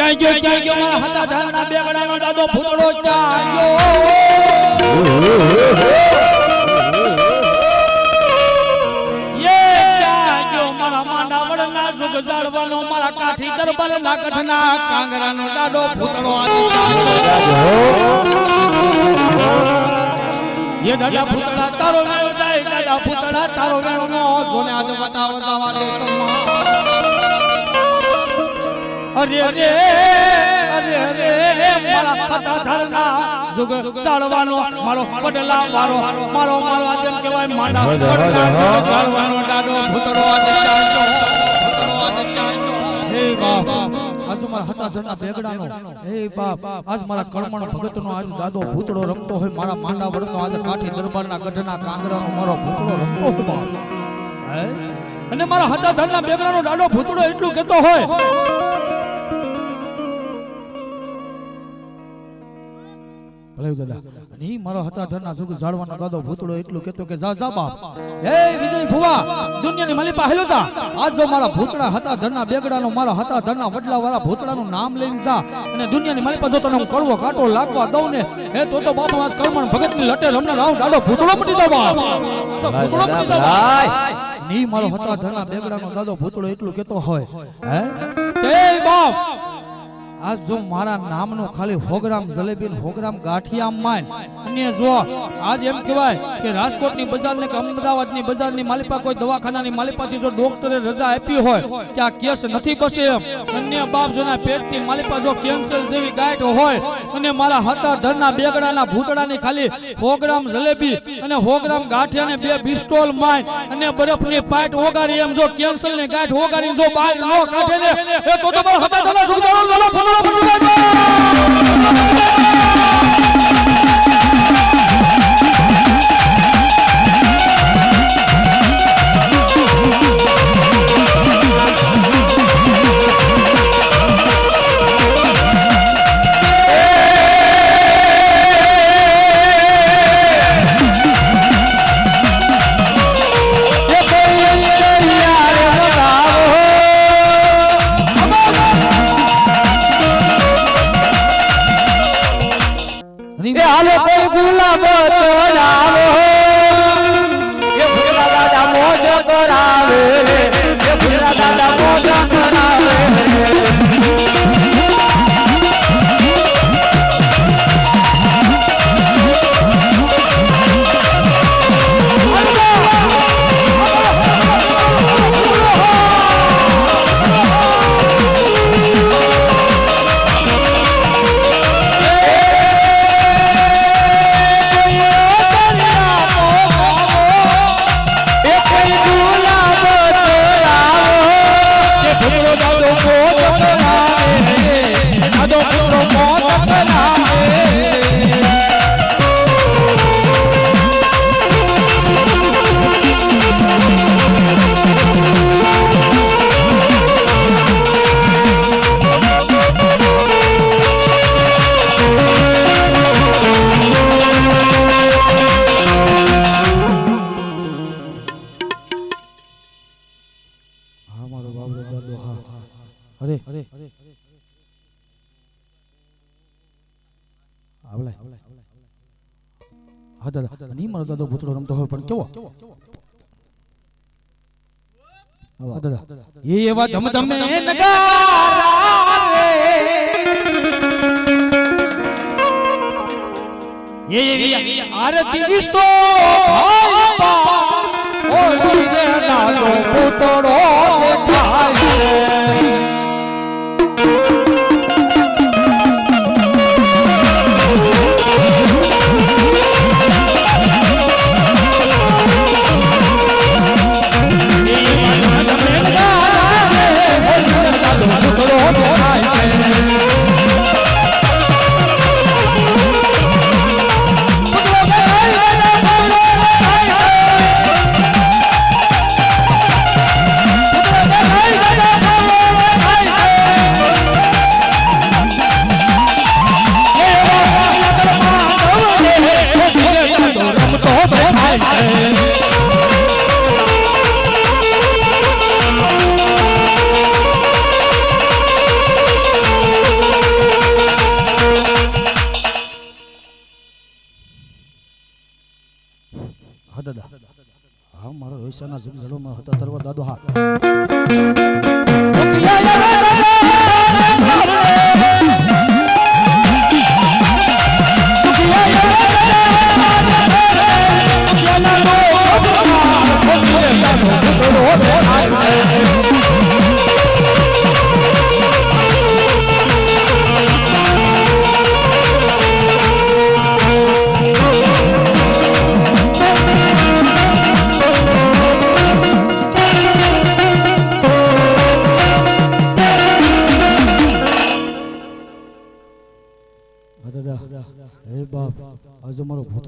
ક્યાં ગયો ક્યાં ગયો મારા હતા ધારના બેગડાનો દાદો ભૂતળો ક્યાં ગયો મારા માંડા વડના સુખ ઝાડવાનો મારા કાઠી દરબાર ના કઠના કાંગરાનો દાદો ભૂતળો આજે. એ દાદા ભૂતળા તારો વેણો જાય દાદા ભૂતળા તારો વેણો નો જોને આજ બતાવ જાવા દે સમા. અરે અરે અરે અરે મારા પતા ધરના જુગ ચાળવાનો મારો પડલા વારો મારો મારો આજે કહેવાય માંડા પડલા ચાળવાનો દાડો ભૂતળો આજે ચાલતો ભૂતળો આજે ચાલતો હે બાપ આજ મારા હતા બેગડાનો હે બાપ આજ મારા કર્મણ ભગતનો આજ દાદો ભૂતળો રમતો હોય મારા માંડા વડનો આજે કાઠી દરબારના ગઢના કાંગરાનો મારો ભૂતળો રમતો હોય બાપ. હે? અને મારા હતા ધરના બેગડાનો ડાડો ભૂતળો એટલું કહેતો હોય ભલે દાદા અને ઈ મારો હતા ધરના સુખ ઝાડવાનો દાદો ભૂતળો એટલું કેતો કે જા જા બાપ. એ વિજય ભુવા દુનિયાની મલી પાહેલો તા આજ જો મારા ભૂતળા હતા ધરના બેગડાનો મારા હતા ધરના વડલા વાળા ભૂતળાનું નામ લઈને જા. અને દુનિયાની મલી જો તને હું કરવો કાટો લાગવા દઉં ને એ તો તો બાપ આજ કર્મણ ભગતની લટે રમને રાવ દાડો ભૂતળો મટી દો બાપ. ભૂતળો મટી દો બાપ. ની મારો હતા ધરના બેગડાનો દાદો ભૂતળો એટલું કેતો હોય. હે? એ બાપ આજ જો મારા નામનો ખાલી હોગ્રામ જલેબી હોગ્રામ ગાંઠિયા માન. અને જો આજ એમ કહેવાય કે રાજકોટની બજારને કે અમદાવાદની બજારની માલિપા કોઈ દવાખાનાની માલિપાથી જો ડોક્ટરે રજા આપી હોય કે આ કેસ નથી બસે એમ અન્ય બાપ જોના પેટની માલિપા જો કેન્સર જેવી ગાંઠ હોય, અને મારા હતા ધરના બેગડાના ભૂતડાની ખાલી હોગ્રામ જલેબી અને હોગ્રામ ગાંઠિયા ને બે પિસ્તોલ માન, અને બરફની પાઇટ ઓગારી એમ જો કેન્સરની ગાંઠ ઓગારી જો બહાર ન કાઢે ને તો તો હતા ધરના ભૂતડાનો લાલો આવલે. હા દાદા. નહીં મારો દાદો ભૂતળો રમતો હોય પણ કેવો? હા દાદા. એ એવા ધમ ધમે નગારા એ એવી આરતી સો ભાઈ ઓ તુજે દાદો ભૂતળો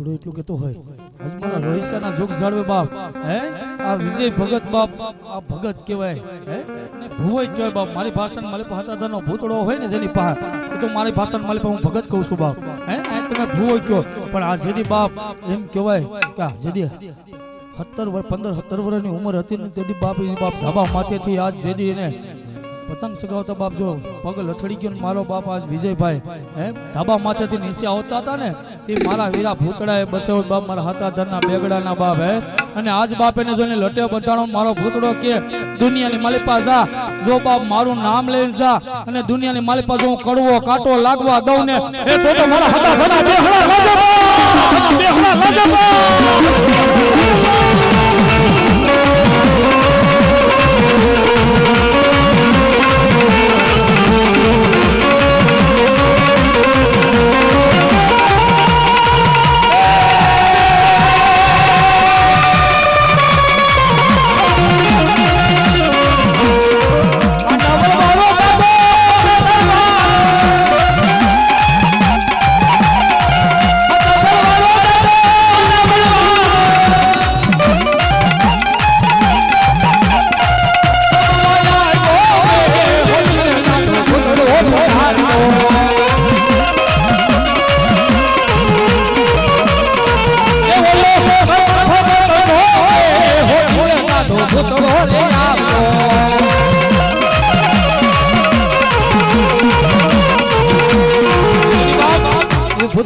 ભૂતડો એટલું કેતો હોય. આજ મારા રોહિસાના જોગ જાળવે બાપ, હે? આ વિજય ભગત બાપ, આ ભગત કહેવાય, હે? ને ભુવઈ કહેવાય બાપ, મારી ભાષણ મારી પાસે હાથાધારનો ભૂતળો હોય ને જેની પાસે તો મારી ભાષણ મારી પાસે હું ભગત કહું છું બાપ, હે? આ તમે ભુવઈ કહો. પણ આ જેદી બાપ એમ કહેવાય કે જેદી સત્તર વર્ષ પંદર સત્તર વર્ષની ઉંમર હતી ને તેથી બાપ એની બાપ ધાબા માથેથી આજ જેદી એને પતંગ સગાવતા બાપ જો પગ લથડી ગયો મારો બાપ આજ વિજયભાઈ હે ધાબા માથેથી નીચે આવતા હતા ને તે મારા વીરા ભૂતડાએ બસે બાપ મારા હતા ધરના બેગડાના બાપ હે અને આજ બાપ એને જોઈને લટે બતાડો મારો ભૂતડો કે દુનિયાની માલિપા જા જો બાપ મારું નામ લઈને જા અને દુનિયાની માલિપા જો હું કડવો કાટો લાગવા દઉં ને એ તો મારા હતા ધરના બેહડા લાજવા બેહડા લાજવા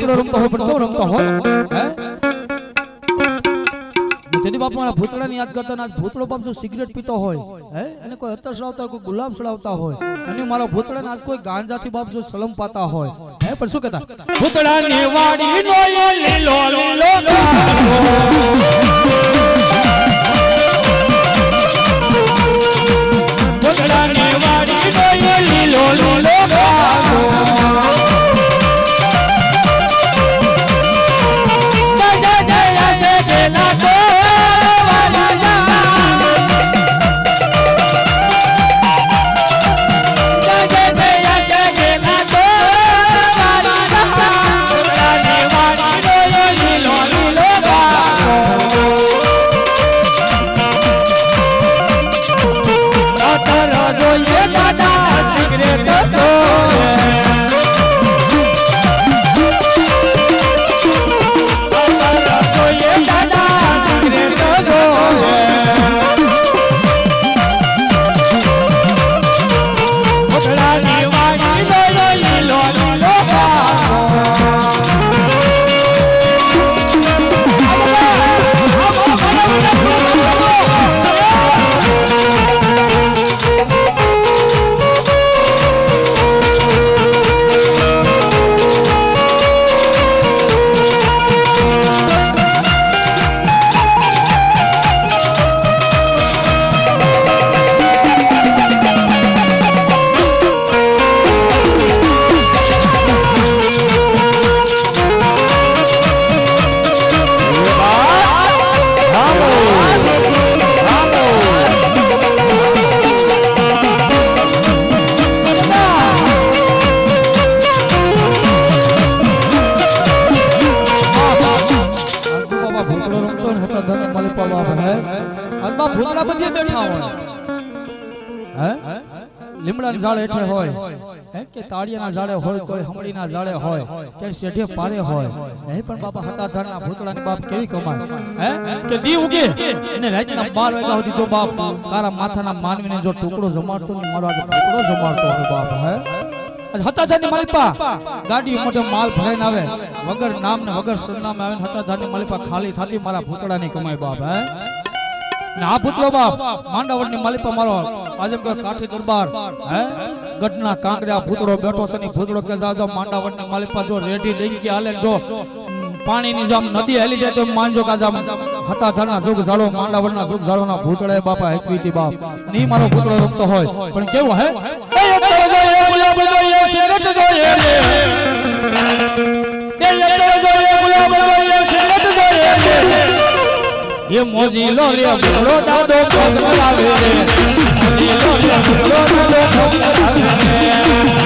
ભૂતળો રમતો હોય પણ કેવો રમતો હોય હે. બાપ મારા ભૂતળાની યાદ કરતા ના ભૂતળો બાપ જો સિગરેટ પીતો હોય હે? અને કોઈ અત્તર સળાવતા હોય, કોઈ ગુલાબ સળાવતા હોય અને મારા ભૂતળાને આજ કોઈ ગાંજાથી બાપ જો સલમ પાતા હોય હે? પણ શું કહેતા? ભૂતળાની વાડી નો લીલો લીલો લીમડાના ઝાડ હેઠે હોય. હે કે તાળિયાના ઝાડે હોય કોઈ હમડીના ઝાડે હોય કે શેઠે પારે હોય. હે પણ બાપા હતા ધરના ભૂતળાની બાપ કેવી કમાય? હે? કે દી ઉગે? અને રાતના 12 વાગ્યા સુધી જો બાપ તારા માથાના માનવીને જો ટુકડો જમાડતો ને મારો ટુકડો જમાડતો હોય બાપ હે? હતાધારની માલિપા. ગાડી મોટો માલ ભરાઈને આવે. વગર નામ ને વગર સરનામે આવે હતાધારની માલિપા ખાલી ખાલી મારા ભૂતળાની કમાય બાપ હે? ને આ ભૂતળો બાપ. માંડાવડની માલિપા મારો આજે કાઠી દરબાર, હે? ગઢના કાંકરિયા ભૂતડો બેઠો છે ની ભૂતડો કે જાજો માંડાવડની માલિપા જો રેડી ડેંકી હાલે ને જો પાણીની જેમ નદી હેલી જાય તો માનજો કે આમ હટા ધરના સુખ ઝાડો માંડાવડના સુખ ઝાડોના ભૂતડે બાપા હેકવીતી બાપ. ની મારો ભૂતડો રમતો હોય. પણ કેવું, હે? ગુલાબ જોઈએ શેરત જોઈએ રે. એ ગુલાબ જોઈએ શેરત જોઈએ રે. એ મોજી લો રે ભૂતળો દાદો કોસ કરાવે રે. મોજી લો રે ભૂતળો દાદો ભોગ